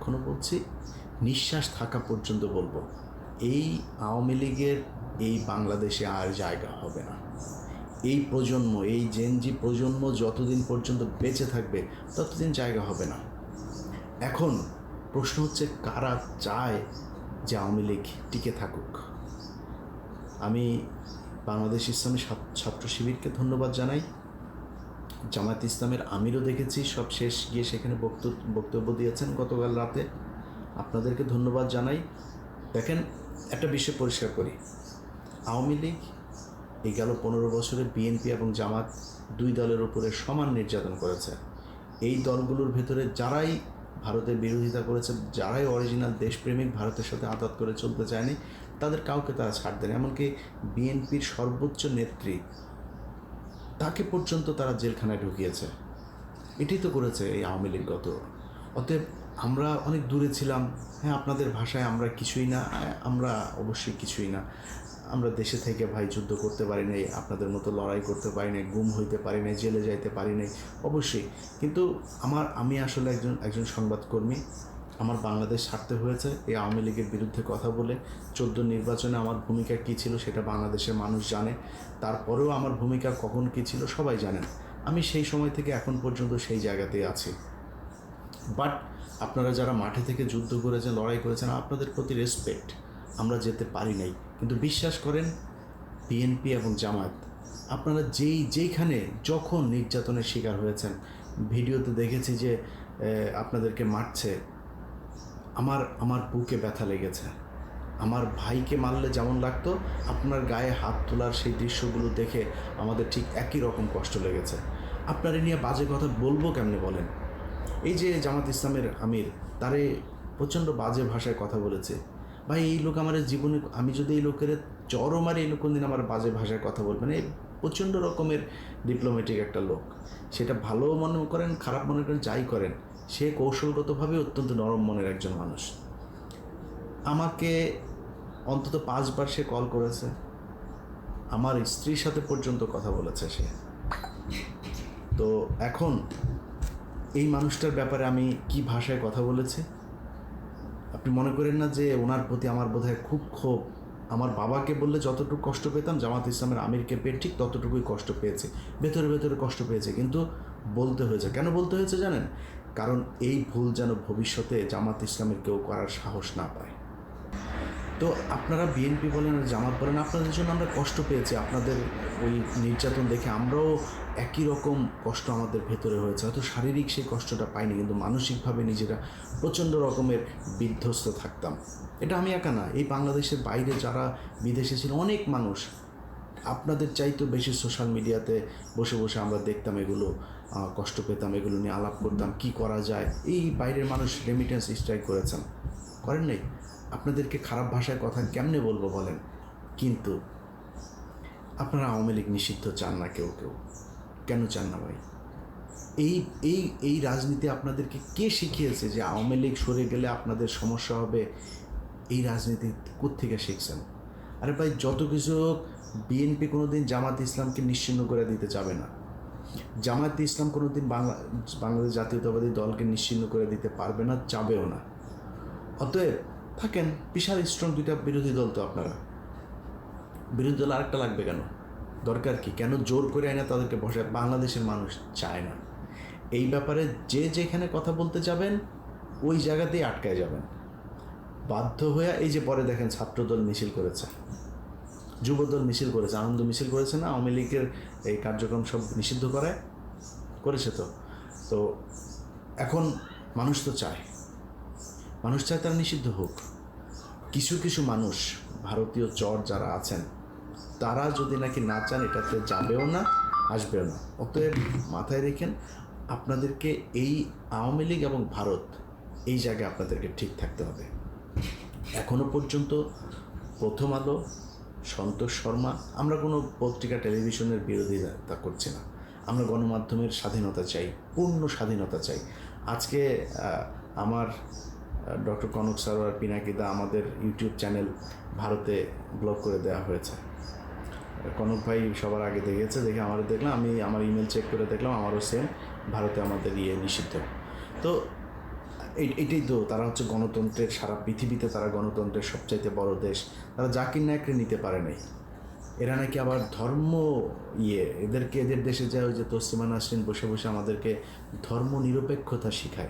এখনও বলছি, নিঃশ্বাস থাকা পর্যন্ত বলব, এই আওয়ামী লীগের এই বাংলাদেশে আর জায়গা হবে না। এই প্রজন্ম, এই জেনজি প্রজন্ম যতদিন পর্যন্ত বেঁচে থাকবে, ততদিন জায়গা হবে না। এখন প্রশ্ন হচ্ছে, কারা চায় যে আওয়ামী লীগ টিকে থাকুক? আমি বাংলাদেশ ইসলামী ছাত্র শিবিরকে ধন্যবাদ জানাই। জামায়াত ইসলামের আমিরও দেখেছি। সব শেষ গিয়ে সেখানে বক্তব্য বক্তব্য দিয়েছেন গতকাল রাতে। আপনাদেরকে ধন্যবাদ জানাই। দেখেন, একটা বিষয় পরিষ্কার করি। আওয়ামী লীগ এই গেল পনেরো বছরে বিএনপি এবং জামাত দুই দলের উপরে সমান নির্যাতন করেছে। এই দলগুলোর ভেতরে যারাই ভারতের বিরোধিতা করেছে, যারাই অরিজিনাল দেশপ্রেমিক ভারতের সাথে আঘাত করে চলতে চায়নি, তাদের কাউকে তারা ছাড় দেন এমনকি বিএনপির সর্বোচ্চ নেত্রী তাকে পর্যন্ত তারা জেলখানায় ঢুকিয়েছে। এটাই তো করেছে এই আওয়ামী লীগ গত। অতএব আমরা অনেক দূরে ছিলাম। হ্যাঁ আপনাদের ভাষায় আমরা কিছুই না, আমরা অবশ্যই কিছুই না। আমরা দেশে থেকে ভাই যুদ্ধ করতে পারি নাই, আপনাদের মতো লড়াই করতে পারি নাই, গুম হইতে পারি নাই, জেলে যাইতে পারি নাই, অবশ্যই। কিন্তু আমার, আমি আসলে একজন একজন সংবাদকর্মী। আমার বাংলাদেশ ছাড়তে হয়েছে, এই আওয়ামী লীগের বিরুদ্ধে কথা বলে চোদ্দ নির্বাচনে আমার ভূমিকা কী ছিল সেটা বাংলাদেশের মানুষ জানে। তারপরেও আমার ভূমিকা কখন কী ছিল সবাই জানেন আমি সেই সময় থেকে এখন পর্যন্ত সেই জায়গাতেই আছি। বাট আপনারা যারা মাঠে থেকে যুদ্ধ করেছেন, লড়াই করেছেন, আপনাদের প্রতি রেসপেক্ট আমরা যেতে পারি নাই। কিন্তু বিশ্বাস করেন বিএনপি এবং জামায়াত, আপনারা যেই, যেইখানে যখন নির্যাতনের শিকার হয়েছেন, ভিডিওতে দেখেছি যে আপনাদেরকে মারছে আমার আমার বুকে ব্যথা লেগেছে। আমার ভাইকে মারলে যেমন লাগতো, আপনার গায়ে হাত তোলার সেই দৃশ্যগুলো দেখে আমাদের ঠিক একই রকম কষ্ট লেগেছে। আপনার এ নিয়ে বাজে কথা বলব কেমনে বলেন? এই যে জামাত ইসলামের আমির, তারে প্রচণ্ড বাজে ভাষায় কথা বলেছে। ভাই, এই লোক আমার জীবনে, আমি যদি এই লোকের চরও মারি, এই লোক কোনদিন আমার বাজে ভাষায় কথা বলবে না। এই প্রচণ্ড রকমের ডিপ্লোম্যাটিক একটা লোক। সেটা ভালো মনে করেন, খারাপ মনে করেন, যাই করেন। সে কৌশলগতভাবে অত্যন্ত নরম মনের একজন মানুষ। আমাকে অন্তত পাঁচবার সে কল করেছে। আমার স্ত্রীর সাথে পর্যন্ত কথা বলেছে সে। তো এখন এই মানুষটার ব্যাপারে আমি কি ভাষায় কথা বলেছি? আপনি মনে করেন না যে ওনার প্রতি আমার বোধহয় খুব ক্ষোভ? আমার বাবাকে বললে যতটুকু কষ্ট পেতাম, জামাত ইসলামের আমিরকে পেয়ে ঠিক ততটুকুই কষ্ট পেয়েছে। ভেতরে ভেতরে কষ্ট পেয়েছে। কিন্তু বলতে হয়েছে। কেন বলতে হয়েছে জানেন? কারণ এই ভুল যেন ভবিষ্যতে জামাত ইসলামের কেউ করার সাহস না পায়। তো আপনারা বিএনপি বলেন জামাত বলেন, আপনাদের জন্য আমরা কষ্ট পেয়েছি। আপনাদের ওই নির্যাতন দেখে আমরাও একই রকম কষ্ট আমাদের ভেতরে হয়েছে। হয়তো শারীরিক সেই কষ্টটা পাইনি, কিন্তু মানসিকভাবে নিজেরা প্রচণ্ড রকমের বিধ্বস্ত থাকতাম। এটা আমি একা না, এই বাংলাদেশের বাইরে যারা বিদেশে ছিল, অনেক মানুষ। আপনাদের চাইতেও বেশি সোশ্যাল মিডিয়াতে বসে বসে আমরা দেখতাম এগুলো কষ্ট পেতাম, এগুলো নিয়ে আলাপ করতাম, কি করা যায়? এই বাইরের মানুষ রেমিটেন্স স্ট্রাইক করেছেন। করেন নাই? আপনাদেরকে খারাপ ভাষায় কথা কেমনে বলব বলেন? কিন্তু আপনারা আওয়ামী লীগ নিষিদ্ধ চান না কেউ কেউ। কেন চান না ভাই? এই এই এই রাজনীতি আপনাদেরকে কে শিখিয়েছে যে আওয়ামী লীগ সরে গেলে আপনাদের সমস্যা হবে? এই রাজনীতি কোত্থেকে শিখছেন? আরে ভাই, যত কিছু হোক বিএনপি কোনো দিন জামাত ইসলামকে নিশ্চিন্ন করে দিতে যাবে না। জামাত ইসলাম কোনো দিন বাংলা বাংলাদেশ জাতীয়তাবাদী দলকে নিশ্চিন্ন করে দিতে পারবে না চাবেও না। অতএব থাকেন, বিশাল স্ট্রং দুইটা বিরোধী দল তো আপনারা। বিরোধী দল আরেকটা লাগবে কেন? দরকার কি? কেন জোর করে আয় না তাদেরকে বসে বাংলাদেশের মানুষ চায় না? এই ব্যাপারে যে যেখানে কথা বলতে যাবেন, ওই জায়গাতেই আটকায় যাবেন। বাধ্য হয়ে এই যে পরে দেখেন ছাত্রদল মিছিল করেছে। যুবদল মিছিল করেছে, আনন্দ মিছিল করেছে না? আওয়ামী লীগের এই কার্যক্রম সব নিষিদ্ধ করে, করেছে তো। তো এখন মানুষ তো চায়। মানুষ চায় তারা নিষিদ্ধ হোক। কিছু কিছু মানুষ, ভারতীয় চর যারা আছেন, তারা যদি নাকি না চান, এটাতে যাবেও না, আসবেও না। অতএব মাথায় রেখেন, আপনাদেরকে এই আওয়ামী লীগ এবং ভারত, এই জায়গায় আপনাদেরকে ঠিক থাকতে হবে। এখনও পর্যন্ত প্রথম আলো সন্তোষ শর্মা, আমরা কোনো পত্রিকা, টেলিভিশনের বিরোধিতা করছি না। আমরা গণমাধ্যমের স্বাধীনতা চাই, পূর্ণ স্বাধীনতা চাই। আজকে আমার ডক্টর কনক সারোয়ার পিনাকিদা আমাদের ইউটিউব চ্যানেল ভারতে ব্লক করে দেওয়া হয়েছে। কনক ভাই সবার আগে দেখেছে দেখে আমারও দেখলাম, আমি আমার ইমেল চেক করে দেখলাম, আমারও সেম, ভারতে আমাদের ইয়ে নিষিদ্ধ। তো এটাই তো, তারা হচ্ছে গণতন্ত্রের সারা পৃথিবীতে তারা গণতন্ত্রের সবচাইতে বড় দেশ। তারা জাকির নায়ককে নিতে পারে নাই। এরা নাকি আবার ধর্ম ইয়ে এদেরকে, এদের দেশে যায় ওই যে তসলিমা নাসরিন বসে বসে আমাদেরকে ধর্ম নিরপেক্ষতা শেখায়।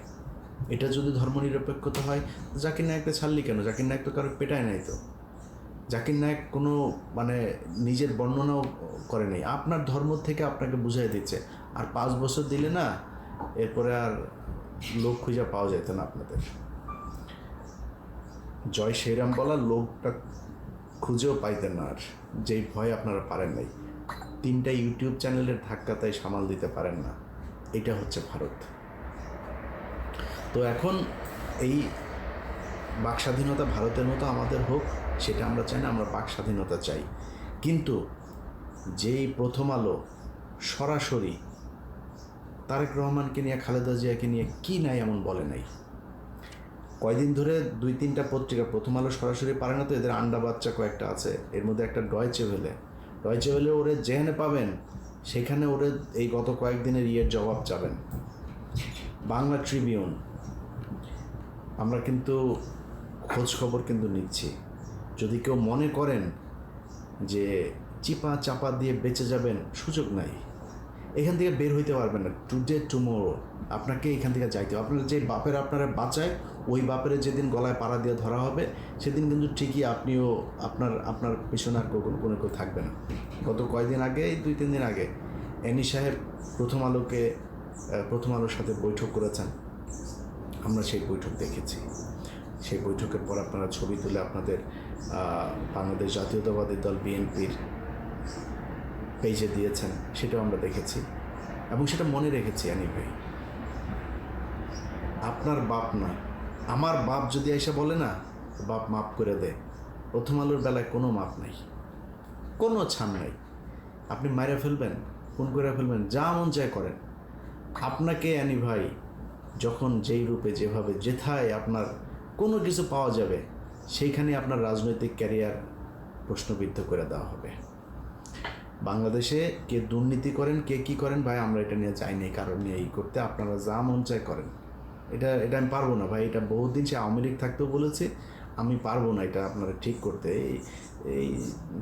এটা যদি ধর্ম নিরপেক্ষতা হয় জাকির নায়ককে ছাড়লি কেন? জাকির নায়ক তো কারও পেটায় নাই তো। জাকির নায়ক কোনো মানে নিজের বর্ণনাও করে নেই। আপনার ধর্ম থেকে আপনাকে বুঝাই দিচ্ছে। আর পাঁচ বছর দিলে না, এরপরে আর লোক খুঁজে পাওয়া যেত না আপনাদের। জয় শ্রীরাম বলা লোকটা খুঁজেও পাইতেন না আর। যেই ভয় আপনারা পারেন নাই। তিনটা ইউটিউব চ্যানেলের ধাক্কা তাই সামাল দিতে পারেন না। এটা হচ্ছে ভারত। তো এখন এই বাক স্বাধীনতা ভারতের মতো আমাদের হোক, সেটা আমরা চাই না, আমরা বাক স্বাধীনতা চাই। কিন্তু যেই প্রথম আলো সরাসরি তারেক রহমানকে নিয়ে, খালেদা জিয়াকে নিয়ে কি নাই এমন বলে নাই? কয়দিন ধরে দুই তিনটা পত্রিকা, প্রথম আলো সরাসরি পারে না তো, এদের আন্ডা বাচ্চা কয়েকটা আছে। এর মধ্যে একটা ডয়চে ভেলে ডয়চে ভেলে ওরে যেখানে পাবেন, সেখানে ওরে এই গত কয়েকদিনের ইয়ের জবাব চাবেন। বাংলা ট্রিবিউন আমরা কিন্তু খোঁজ খবর কিন্তু নিচ্ছি। যদি কেউ মনে করেন যে চিপা চাপা দিয়ে বেঁচে যাবেন, সুযোগ নাই। এখান থেকে বের হইতে পারবেন না। টুডে টুমোরো আপনাকে এখান থেকে যাইতে হবে। আপনার যে বাপের আপনারা বাঁচায়, ওই বাপের যেদিন গলায় পাড়া দিয়ে ধরা হবে, সেদিন কিন্তু ঠিকই আপনিও আপনার আপনার পিছনে আর কোনো কোনো কেউ থাকবে না। গত কয়দিন আগে, এই দুই, তিন দিন আগে, এনি সাহেব প্রথম আলোকে প্রথম আলোর সাথে বৈঠক করেছেন। আমরা সেই বৈঠক দেখেছি। সেই বৈঠকের পর আপনারা ছবি তুলে আপনাদের বাংলাদেশ জাতীয়তাবাদী দল, বিএনপির পেজে দিয়েছেন, সেটাও আমরা দেখেছি। এবং সেটা মনে রেখেছি ভাই। আপনার বাপ না আমার বাপ যদি এসে বলে না বাপ মাপ করে দে প্রথম আলোর বেলায় কোনো মাপ নাই। কোনো ছাড় নাই। আপনি মাইরে ফেলবেন ফোন করে ফেলবেন, যা মন চায় করেন। আপনাকে অ্যানি ভাই, যখন যেই রূপে, যেভাবে, যেথায় আপনার কোনো কিছু পাওয়া যাবে সেইখানে আপনার রাজনৈতিক ক্যারিয়ার প্রশ্নবিদ্ধ করে দেওয়া হবে। বাংলাদেশে কে দুর্নীতি করেন, কে কি করেন, ভাই, আমরা এটা নিয়ে যাইনি কারণ নিয়ে এই করতে আপনারা যা মন চায় করেন। এটা এটা আমি পারব না, ভাই, এটা বহুদিন সে আওয়ামী লীগ থাকতেও বলেছে, আমি পারব না এটা আপনারা ঠিক করতে, এই এই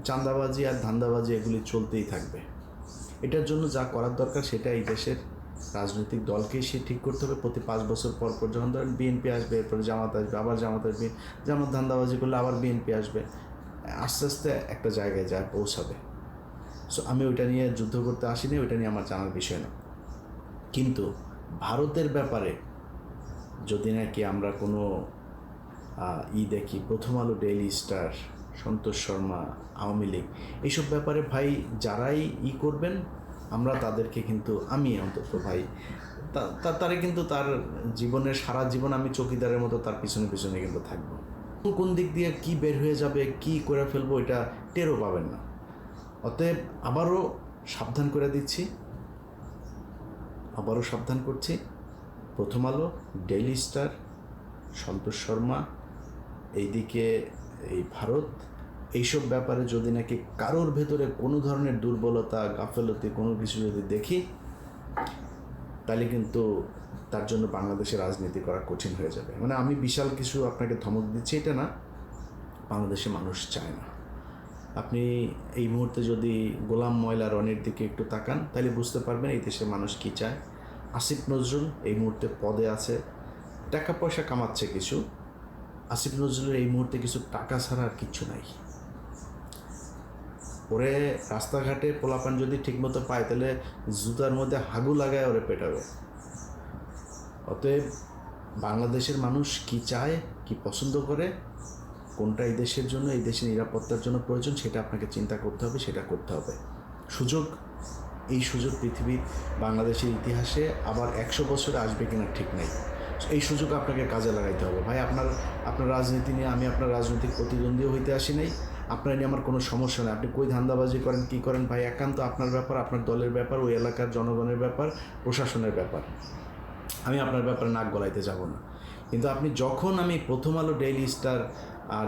চাঁদাবাজি আর ধান্দাবাজি এগুলি চলতেই থাকবে। এটার জন্য যা করার দরকার সেটা এই দেশের রাজনৈতিক দলকেই সে ঠিক করতে হবে। প্রতি পাঁচ বছর পর পর যখন ধরেন বিএনপি আসবে, এরপরে জামাত আসবে, আবার জামাত আসবে, জামাত ধান্দাবাজি করলে আবার বিএনপি আসবে, আস্তে আস্তে একটা জায়গায় যায় পৌঁছাবে। সো আমি ওইটা নিয়ে যুদ্ধ করতে আসিনি, ওইটা নিয়ে আমার জানার বিষয় না। কিন্তু ভারতের ব্যাপারে যদি নাকি আমরা কোনো ই দেখি, প্রথম আলো ডেইলি স্টার সন্তোষ শর্মা, আওয়ামী লীগ, এইসব ব্যাপারে ভাই যারাই ই করবেন, আমরা তাদেরকে কিন্তু, আমি অন্তত ভাই তারে কিন্তু তার জীবনের, সারা জীবন আমি চকিদারের মতো তার পিছনে পিছনে কিন্তু থাকব। কোন দিক দিয়ে কি বের হয়ে যাবে, কি করে ফেলব, এটা টেরও পাবেন না। অতএব আবারও সাবধান করে দিচ্ছি। আবারও সাবধান করছি। প্রথম আলো, ডেইলি স্টার, সন্তোষ শর্মা, এইদিকে এই ভারত। এইসব ব্যাপারে যদি নাকি কারোর ভেতরে কোনো ধরনের দুর্বলতা, গাফেলতি কোনো কিছু যদি দেখি, তাহলে কিন্তু তার জন্য বাংলাদেশে রাজনীতি করা কঠিন হয়ে যাবে। মানে আমি বিশাল কিছু আপনাকে ধমক দিচ্ছি, এটা না, বাংলাদেশে মানুষ চায় না। আপনি এই মুহূর্তে যদি গোলাম ময়লা রনির দিকে একটু তাকান, তাহলে বুঝতে পারবেন এই দেশের মানুষ কী চায়। আসিফ নজরুল এই মুহূর্তে পদে আছে, টাকা পয়সা কামাচ্ছে কিছু। আসিফ নজরুলের এই মুহূর্তে কিছু টাকা ছাড়া আর কিচ্ছু নাই। ওরে রাস্তাঘাটে পোলাপান যদি ঠিকমতো পায়, তাহলে জুতার মধ্যে হাগু লাগায় ওরে পেটাবে। অতএব বাংলাদেশের মানুষ কি চায়, কি পছন্দ করে কোনটা এই দেশের জন্য, এই দেশের নিরাপত্তার জন্য প্রয়োজন সেটা আপনাকে চিন্তা করতে হবে, সেটা করতে হবে। সুযোগ, এই সুযোগ পৃথিবীর বাংলাদেশের ইতিহাসে আবার একশো বছরে আসবে কিনা ঠিক নেই। এই সুযোগ আপনাকে কাজে লাগাইতে হবে। ভাই, আপনার আপনার রাজনীতি নিয়ে আমি আপনার রাজনৈতিক প্রতিদ্বন্দ্বীও হইতে আসি নাই। আপনার নিয়ে আমার কোনো সমস্যা নেই। আপনি কই ধান্দাবাজি করেন, কী করেন? ভাই, একান্ত আপনার ব্যাপার, আপনার দলের ব্যাপার, ওই এলাকার জনগণের ব্যাপার, প্রশাসনের ব্যাপার। আমি আপনার ব্যাপারে নাক গলাইতে যাব না। কিন্তু আপনি যখন আমি প্রথম আলো ডেইলি স্টার আর